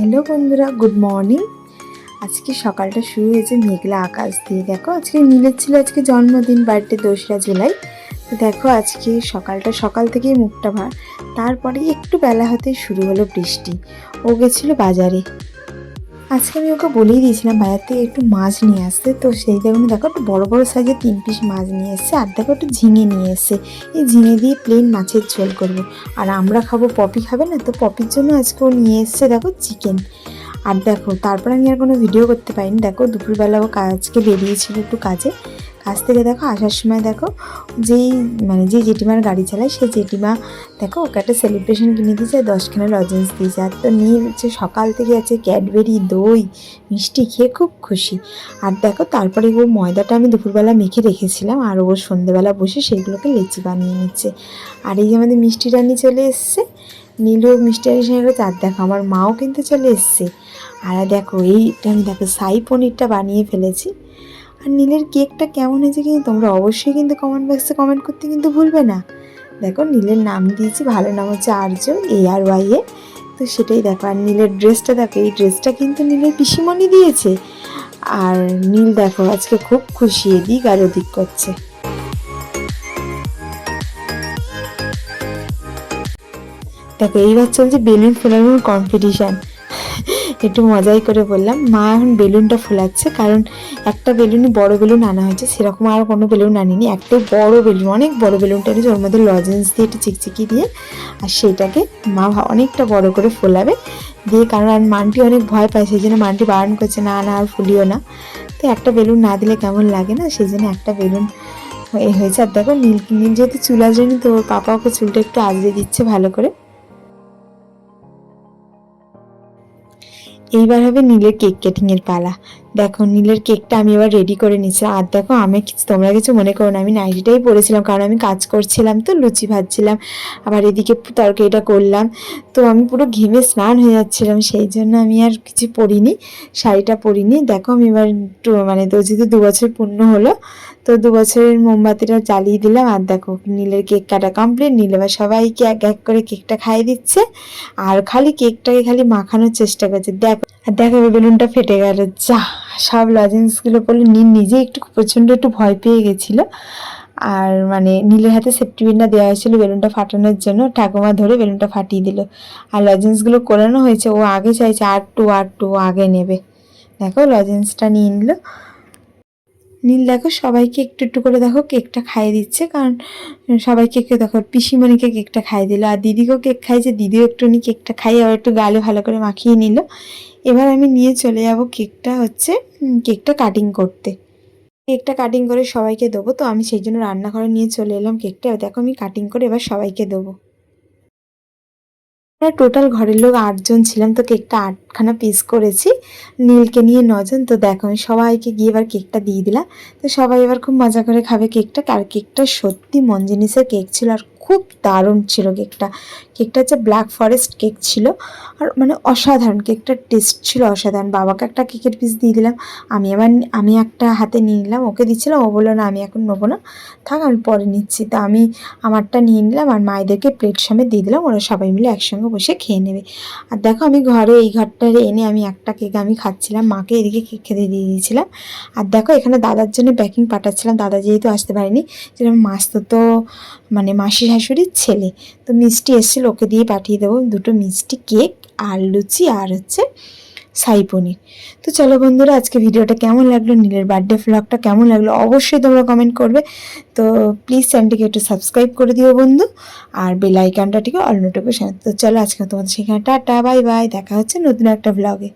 Hello বন্ধুরা, good morning. আজকে সকালটা শুরু হয়েছে মেঘলা আকাশ দিয়ে। দেখো, আজকে নীলের ছিল আজকে জন্মদিন, বার্থডে, দোসরা জুলাই। তো দেখো, আজকে সকালটা সকাল থেকেই মুখটা ভার তারপরে একটু বেলা হতে শুরু হলো বৃষ্টি। ও গেছিল বাজারে। আজকে আমি ওকে বলেই দিয়েছিলাম বাজার থেকে একটু মাছ নিয়ে আসতে তো সেই কারণে দেখো একটু বড় বড় সাইজের তিন পিস মাছ নিয়ে এসছে। আর দেখো একটু ঝিঙে নিয়ে এসছে। এই ঝিঙে দিয়ে প্লেন মাছের ঝোল করব। আর আমরা খাব পপি, খাবে না? তো পপির জন্য আজকে ও নিয়ে এসছে দেখো চিকেন আর দেখো, তারপর আমি আর কোনো ভিডিও করতে পারিনি। দেখো দুপুরবেলা ও আজকে বেরিয়েছিল একটু কাজে। কাজ থেকে দেখো, আসার সময় দেখো, যেই মানে যে জেঠিমার গাড়ি চালায়, সেই জেঠিমা দেখো, ওকে একটা সেলিব্রেশন কিনে দিয়েছে আর দশখানা লজেন্স দিয়েছে। আর তো নিয়ে হচ্ছে সকাল থেকে আছে ক্যাডবেরি, দই, মিষ্টি, খেয়ে খুব খুশি। আর দেখো, তারপরে ও ময়দাটা আমি দুপুরবেলা মেখে রেখেছিলাম, আর ও সন্ধেবেলা বসে সেইগুলোকে লেচি বানিয়ে নিচ্ছে। আর এই যে আমাদের মিষ্টি রানি চলে এসছে নীলও মিষ্টি রানির সঙ্গে আর দেখো, আমার মাও কিন্তু চলে এসছে। আর দেখো, এইটা আমি দেখো, সাই পনিরটা বানিয়ে ফেলেছি। আর নীলের কেকটা কেমন হয়েছে কিন্তু তোমরা অবশ্যই কিন্তু কমেন্ট বক্সে কমেন্ট করতে কিন্তু ভুলবে না। দেখো নীলের নাম দিয়েছি ভালো নাম হচ্ছে আর্য এ আর ওয়াই এ। তো সেটাই দেখো, আর নীলের ড্রেসটা দেখো, এই ড্রেসটা কিন্তু নীলের পিসিমণি দিয়েছে। আর নীল দেখো আজকে খুব খুশি, এদিক আর ওদিক করছে। দেখো, এইবার চলছে বেলুন ফোলানোর কম্পিটিশান একটু মজাই করে বললাম, মা, এখন বেলুনটা ফোলাচ্ছে, কারণ একটা বেলুনই বড় বেলুন আনা হয়েছে, সেরকম আর কোনো বেলুন আনিনি একটাই বড় বেলুন, অনেক বড় বেলুনটা এনেছে, ওর মধ্যে লজেন্স দিয়ে একটু চিকচিকি দিয়ে, আর সেটাকে মা অনেকটা বড় করে ফোলাবে, দিয়ে কারণ আর মানটি অনেক ভয় পায়, সেই জন্য মানটি বারণ করছে, না না, আর ফুলিও না। তো একটা বেলুন না দিলে কেমন লাগে না, সেই জন্য একটা বেলুন এ হয়েছে, আর দেখো নীল নীল যেহেতু চুল আজরেনি তো পাপা ওকে চুলটা একটু আজরে দিচ্ছে ভালো করে। এইবার হবে নীলের কেক কাটিং এর পালা। দেখো, নীলের কেকটা আমি এবার রেডি করে নিচ্ছি আর দেখো, আমি তোমরা কিছু মনে করো না, আমি নাইটিটাই পরেছিলাম, কারণ আমি কাজ করছিলাম তো, লুচি ভাজছিলাম। আবার এদিকে তরকারিটা করলাম। তো আমি পুরো ঘেমে স্নান হয়ে যাচ্ছিলাম, সেই জন্য আমি আর কিছু পরিনি, শাড়িটা পরিনি। দেখো, আমি এবার মানে তো যেহেতু দু বছর পূর্ণ হলো, তো দু বছরের মোমবাতিটা জ্বালিয়ে দিলাম। আর দেখো, নীলের কেক কাটা কমপ্লিট নীল এবার সবাইকে এক এক করে কেকটা খাইয়ে দিচ্ছে। আর খালি কেকটাকে খালি মাখানোর চেষ্টা করছে। দেখো আর দেখো বেলুনটা ফেটে গেল। যা, সব লজেন্সগুলো পড়লে। নিন নিজে একটু প্রচণ্ড একটু ভয় পেয়ে গেছিল। আর মানে নীলের হাতে সেফটি পিনটা দেওয়া হয়েছিল বেলুনটা ফাটানোর জন্য। ঠাকুমা ধরে বেলুনটা ফাটিয়ে দিল। আর লজেন্সগুলো করানো হয়েছে। ও আগে চাইছে, আর টু আর টু আগে নেবে। দেখো লজেন্সটা নিয়ে নিল। নীল, দেখো, সবাইকে একটু একটু করে দেখো কেকটা খাইয়ে দিচ্ছে, কারণ সবাই কেক দেখো, পিসিমণিকে কেকটা খাইয়ে দিল, আর দিদিকেও কেক খাইছে দিদিও একটুখানি কেকটা খাইয়ে আবার একটু গালে ভালো করে মাখিয়ে নিল। এবার আমি নিয়ে চলে যাব কেকটা হচ্ছে কেকটা কাটিং করতে। কেকটা কাটিং করে সবাইকে দেবো, তো আমি সেই জন্য রান্নাঘরে নিয়ে চলে এলাম কেকটা। দেখো আমি কাটিং করে এবার সবাইকে দেবো। আমরা টোটাল ঘরের লোক আটজন ছিলাম, তো কেকটা আটখানা পিস করেছি। নীলকে নিয়ে নজন, তো দেখো আমি সবাইকে গিয়ে এবার কেকটা দিয়ে দিলাম। তো সবাই এবার খুব মজা করে খাবে কেকটা আর কেকটা সত্যি মন জিনিসের কেক ছিল আর খুব দারুণ ছিল কেকটা। কেকটা হচ্ছে ব্ল্যাক ফরেস্ট কেক ছিল। আর মানে অসাধারণ, কেকটার টেস্ট ছিল অসাধারণ। বাবাকে একটা কেকের পিস দিয়ে দিলাম। আমি আবার আমি একটা হাতে নিয়ে নিলাম, ওকে দিচ্ছিলাম। ও বলল, না, আমি এখন নেব না। থাক, আমি পরে নিচ্ছি। তা আমি আমারটা নিয়ে নিলাম আর মায়েদেরকে প্লেট সামনে দিয়ে দিলাম। ওরা সবাই মিলে একসঙ্গে বসে খেয়ে নেবে। আর দেখো, আমি ঘরে এই ঘরটা এনে আমি একটা কেক আমি খাচ্ছিলাম। মাকে এদিকে কেক খেতে দিয়ে দিয়েছিলাম। আর দেখো, এখানে দাদার জন্য প্যাকিং পাঠাচ্ছিলাম। দাদা যেহেতু আসতে পারেনি যেরকম তো তো মানে মাসি শাশুড়ির ছেলে। তো মিষ্টি এসেছিল, ওকে দিয়ে পাঠিয়ে দেবো। দুটো মিষ্টি কেক আর লুচি আর হচ্ছে সাই পনির। তো চলো বন্ধুরা, আজকে ভিডিওটা কেমন লাগল, নীলের বার্থডে ব্লগটা কেমন লাগল, অবশ্যই তোমরা কমেন্ট করবে। তো প্লিজ চ্যানেলটিকে একটু সাবস্ক্রাইব করে দিও বন্ধু, আর বেল ঠিক অল নোটিফিকেশন তো চলো আজকে তোমাদের সেখানে টাটা বাই বাই দেখা হচ্ছে নতুন একটা ব্লগে